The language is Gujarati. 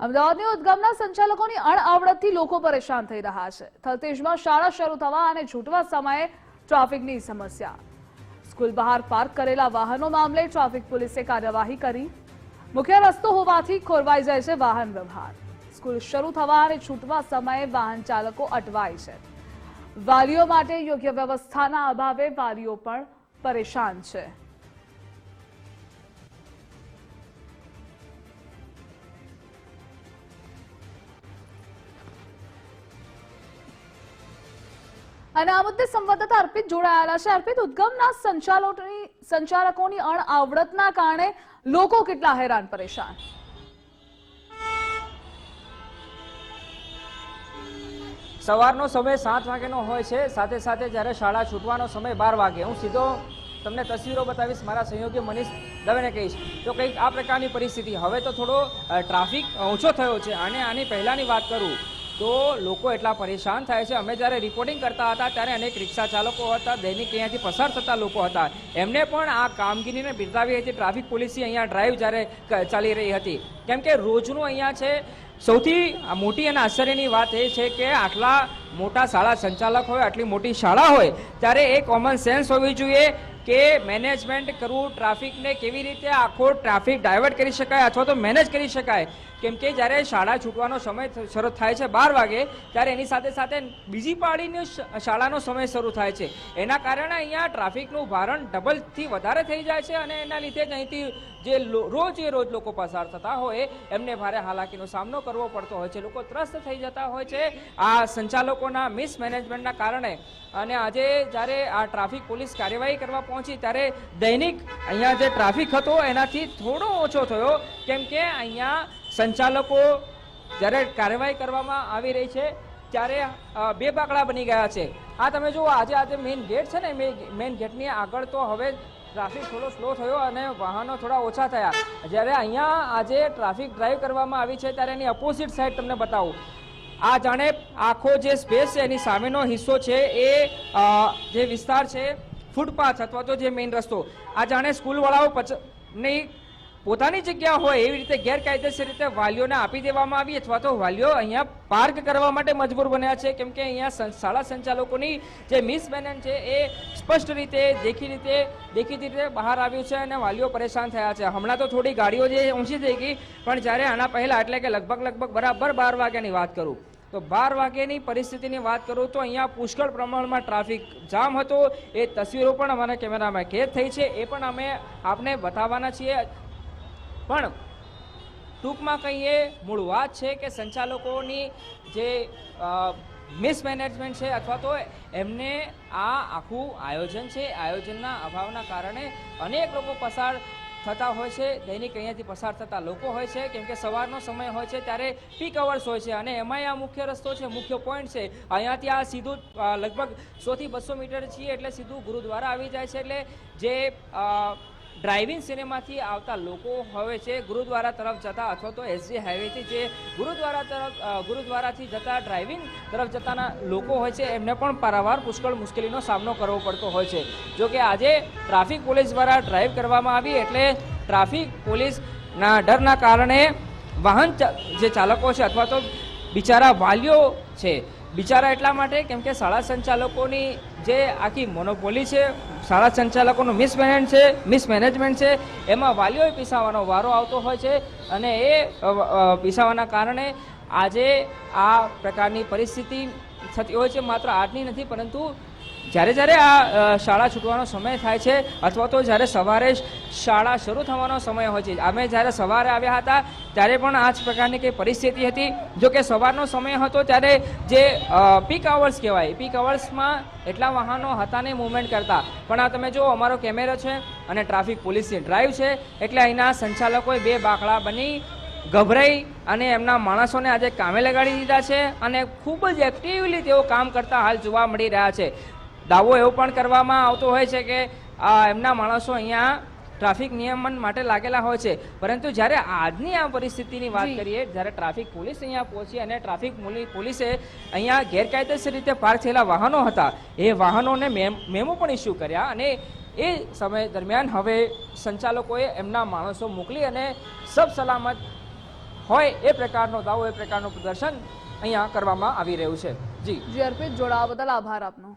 અમદાવાદની ઉદ્ગમના સંચાલકોની અણઆવડતથી લોકો પરેશાન થઈ રહ્યા છે. થલતેજમાં શાળા શરૂ થવા અને છૂટવા સમયે ટ્રાફિકની સમસ્યા. સ્કૂલ બહાર પાર્ક કરેલા વાહનો મામલે ટ્રાફિક પોલીસે કાર્યવાહી કરી. મુખ્ય રસ્તો હોવાથી ખોરવાઈ જાય છે વાહન વ્યવહાર. સ્કૂલ શરૂ થવા અને છૂટવા સમયે વાહન ચાલકો અટવાય છે. વાલીઓ માટે યોગ્ય વ્યવસ્થાના અભાવે વાલીઓ પણ પરેશાન છે. અને આ મુદ્દે સંવાદદાતા અર્પિત જોડાયેલા છે. અર્પિત, ઉદ્ગમના સંચાલકોની સંચાલકોની અણઆવડતના કારણે લોકો કેટલા હેરાન પરેશાન? સવારનો સમય સાત વાગ્યાનો હોય છે. સાથે સાથે જ્યારે શાળા છૂટવાનો સમય બાર વાગે. હું સીધો તમને તસવીરો બતાવીશ. મારા સહયોગી મનીષ દવેને કહીશ. તો કંઈક આ પ્રકારની પરિસ્થિતિ. હવે તો થોડો ટ્રાફિક ઓછો થયો છે. અને આની પહેલાંની વાત કરું. તો લોકો એટલા પરેશાન થાય છે. અમે જ્યારે રિપોર્ટિંગ કરતા હતા ત્યારે અનેક રિક્ષા ચાલકો હતા, દૈનિક અહીંયાથી પસાર થતા લોકો હતા. એમને પણ આ કામગીરીને બિરદાવી હતી ટ્રાફિક પોલીસી અહીંયા ડ્રાઈવ જ્યારે ચાલી રહી હતી. કેમ કે રોજનું અહીંયા છે, સૌથી મોટી અને આશ્ચર્યની વાત એ છે કે આટલા મોટા શાળા સંચાલક હોય, આટલી મોટી શાળા હોય, ત્યારે એ કોમન સેન્સ હોવી જોઈએ. કે મેનેજમેન્ટ કરવું ટ્રાફિકને કેવી રીતે આખો ટ્રાફિક ડાયવર્ટ કરી શકાય અથવા તો મેનેજ કરી શકાય? કેમ કે જ્યારે શાળા છૂટવાનો સમય શરૂ થાય છે બાર વાગે, ત્યારે એની સાથે સાથે બીજી પાળીની શાળાનો સમય શરૂ થાય છે. એના કારણે અહીંયા ટ્રાફિકનું ભારણ ડબલથી વધારે થઈ જાય છે અને એના લીધે જ અહીંથી જે રોજ રોજ લોકો પસાર થતા હોય, એમને ભારે હાલાકીનો સામનો કરવો પડતો હોય છે. લોકો ત્રસ્ત થઈ જતા હોય છે. આ સંચાલકોના મિસમેનેજમેન્ટના કારણે અને આજે જ્યારે આ ટ્રાફિક પોલીસ કાર્યવાહી કરવા પહોંચી, ત્યારે દૈનિક અહીંયા જે ટ્રાફિક હતો, એનાથી થોડો ઓછો થયો. કેમ કે અહીંયા સંચાલકો જ્યારે કાર્યવાહી કરવામાં આવી રહી છે, ત્યારે બે બાકડા બની ગયા છે. આ તમે જુઓ, આજે આજે મેઇન ગેટ છે ને મેઇન ગેટની આગળ તો હવે ટ્રાફિક થોડો સ્લો થયો અને વાહનો થોડા ઓછા થયા. જ્યારે અહીંયા આજે ટ્રાફિક ડ્રાઈવ કરવામાં આવી છે, ત્યારે એની અપોઝિટ સાઈડ તમને બતાવું. આ જાણે આખો જે સ્પેસ છે, એની સામેનો હિસ્સો છે, એ જે વિસ્તાર છે ફૂટપાથ અથવા તો જે મેઇન રસ્તો. આ જાણે સ્કૂલવાળાઓ પચની પોતાની જગ્યા હોય એવી રીતે ગેરકાયદેસર રીતે વાલીઓને આપી દેવામાં આવી અથવા તો વાલીઓ અહીંયા પાર્ક કરવા માટે મજબૂર બન્યા છે. કેમ કે અહીંયા શાળા સંચાલકોની જે મિસમેનેજ છે એ સ્પષ્ટ રીતે, દેખી રીતે દેખીતી રીતે બહાર આવ્યું છે અને વાલીઓ પરેશાન થયા છે. હમણાં તો થોડી ગાડીઓ જે ઊંચી થઈ ગઈ, પણ જ્યારે આના પહેલાં એટલે કે લગભગ લગભગ બરાબર બાર વાગ્યાની વાત કરું, તો બાર વાગ્યાની પરિસ્થિતિની વાત કરું તો અહીંયા પુષ્કળ પ્રમાણમાં ટ્રાફિક જામ હતો. એ તસવીરો પણ અમારા કેમેરામાં કેદ થઈ છે. એ પણ અમે આપને બતાવવાના છીએ. પણ ટૂંકમાં કહીએ, મૂળ વાત છે કે સંચાલકોની જે મિસમેનેજમેન્ટ છે અથવા તો એમને આ આખું આયોજન છે, આયોજનના અભાવના કારણે અનેક લોકો પસાર થતા હોય છે, દૈનિક અહીંયાથી પસાર થતા લોકો હોય છે, કેમ કે સવારનો સમય હોય છે, ત્યારે પીક અવર્સ હોય છે અને એમાંય આ મુખ્ય રસ્તો છે, મુખ્ય પોઈન્ટ છે. અહીંયાથી આ સીધું લગભગ સોથી બસો મીટર છીએ એટલે સીધું ગુરુદ્વારા આવી જાય છે એટલે જે ડ્રાઇવિંગ સિનેમાથી આવતા લોકો હવે છે ગુરુદ્વારા તરફ જતા અથવા તો એસજી હાઈવેથી જે ગુરુદ્વારા તરફ ગુરુદ્વારાથી જતા ડ્રાઇવિંગ તરફ જતાના લોકો હોય છે, એમને પણ પારાવાર પુષ્કળ મુશ્કેલીનો સામનો કરવો પડતો હોય છે. જોકે આજે ટ્રાફિક પોલીસ દ્વારા ડ્રાઈવ કરવામાં આવી એટલે ટ્રાફિક પોલીસના ડરના કારણે વાહન જે ચાલકો છે અથવા તો બિચારા વાલીઓ છે, બિચારા એટલા માટે કેમ કે શાળા સંચાલકોની જે આખી મોનોપોલી છે, શાળા સંચાલકોનું મિસમેનેજ છે મિસમેનેજમેન્ટ છે, એમાં વાલીઓએ પીસાવાનો વારો આવતો હોય છે અને એ પીસાવાના કારણે આજે આ પ્રકારની પરિસ્થિતિ થતી હોય છે, માત્ર આજની નથી, પરંતુ જ્યારે જ્યારે આ શાળા છૂટવાનો સમય થાય છે અથવા તો જ્યારે સવારે શાળા શરૂ થવાનો સમય હોય છે. અમે જ્યારે સવારે આવ્યા હતા ત્યારે પણ આ જ પ્રકારની કંઈ પરિસ્થિતિ હતી. જો કે સવારનો સમય હતો ત્યારે જે પીક અવર્સ કહેવાય પીક અવર્સમાં એટલા વાહનો હતા નહીં મૂવમેન્ટ કરતા. પણ આ તમે જો અમારો કેમેરો છે અને ટ્રાફિક પોલીસની ડ્રાઈવ છે એટલે અહીંના સંચાલકોએ બે બાકડા બની, ગભરાઈ અને એમના માણસોને આજે કામે લગાડી દીધા છે અને ખૂબ જ એક્ટિવલી તેઓ કામ કરતા હાલ જોવા મળી રહ્યા છે. દાવો એવો પણ કરવામાં આવતો હોય છે કે એમના માણસો અહીંયા ટ્રાફિક નિયમન માટે લાગેલા હોય છે. પરંતુ જ્યારે આજની આ પરિસ્થિતિની વાત કરીએ જ્યારે ટ્રાફિક પોલીસ અહીંયા પહોંચી અને ટ્રાફિક પોલીસે અહીંયા ગેરકાયદેસર રીતે પાર્ક થયેલા વાહનો હતા એ વાહનોને મેમ- મેમો પણ ઇસ્યુ કર્યા અને એ સમય દરમિયાન હવે સંચાલકોએ એમના માણસો મોકલી અને સબ સલામત હોય એ પ્રકારનો દાવો એ પ્રકારનું પ્રદર્શન અહીંયા કરવામાં આવી રહ્યું છે. જી. જી અર્પિત જોડાવા બદલ આભાર આપનો.